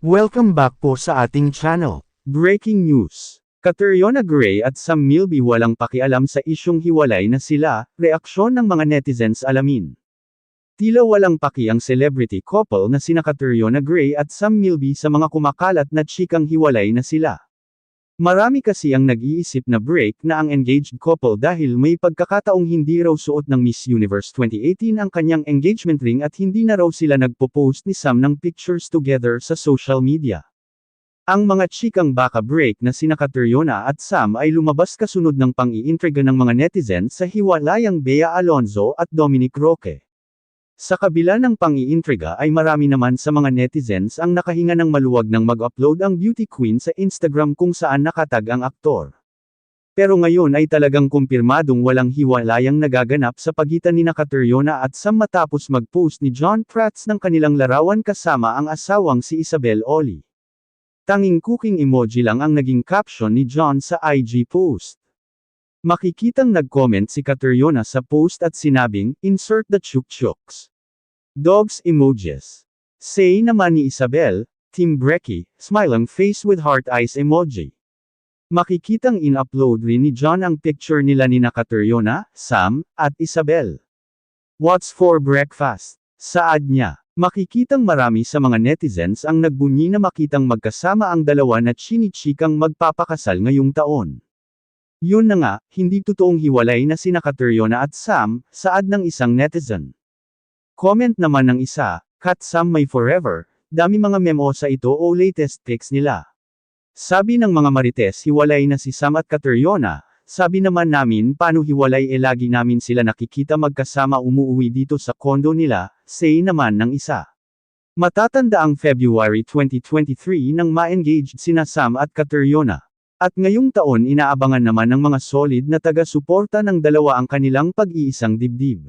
Welcome back po sa ating channel. Breaking news. Catriona Gray at Sam Milby walang pakialam sa isyong hiwalay na sila, reaksyon ng mga netizens alamin. Tila walang paki ang celebrity couple na sina Catriona Gray at Sam Milby sa mga kumakalat na chikang hiwalay na sila. Marami kasi ang nag-iisip na break na ang engaged couple dahil may pagkakataong hindi raw suot ng Miss Universe 2018 ang kanyang engagement ring at hindi na raw sila nagpo-post ni Sam ng pictures together sa social media. Ang mga chikang baka break na sina Catriona at Sam ay lumabas kasunod ng pang-iintriga ng mga netizens sa hiwalayang Bea Alonzo at Dominic Roque. Sa kabila ng pang-iintriga ay marami naman sa mga netizens ang nakahinga ng maluwag ng mag-upload ang beauty queen sa Instagram kung saan nakatag ang aktor. Pero ngayon ay talagang kumpirmadong walang hiwalayang nagaganap sa pagitan ni Catriona at Sam matapos mag-post ni John Prats ng kanilang larawan kasama ang asawang si Isabel Oli. Tanging cooking emoji lang ang naging caption ni John sa IG post. Makikitang nag-comment si Catriona sa post at sinabing, insert the chuk-chuks. Dogs emojis. Say naman ni Isabel, Team Brecky, smiling face with heart eyes emoji. Makikitang in-upload rin ni John ang picture nila ni Catriona, Sam, at Isabel. What's for breakfast? Saad niya. Makikitang marami sa mga netizens ang nagbunyi na makitang magkasama ang dalawa na chinichikang magpapakasal ngayong taon. Yun na nga, hindi totoong hiwalay na sina Catriona at Sam, saad ng isang netizen. Comment naman ng isa, Kat Sam may forever, dami mga memo sa ito o latest pics nila. Sabi ng mga marites hiwalay na si Sam at Catriona, sabi naman namin paano hiwalay e lagi namin sila nakikita magkasama umuwi dito sa kondo nila, say naman ng isa. Matatanda ang February 2023 nang ma-engaged sina Sam at Catriona. At ngayong taon inaabangan naman ng mga solid na taga-suporta ng dalawa ang kanilang pag-iisang dibdib.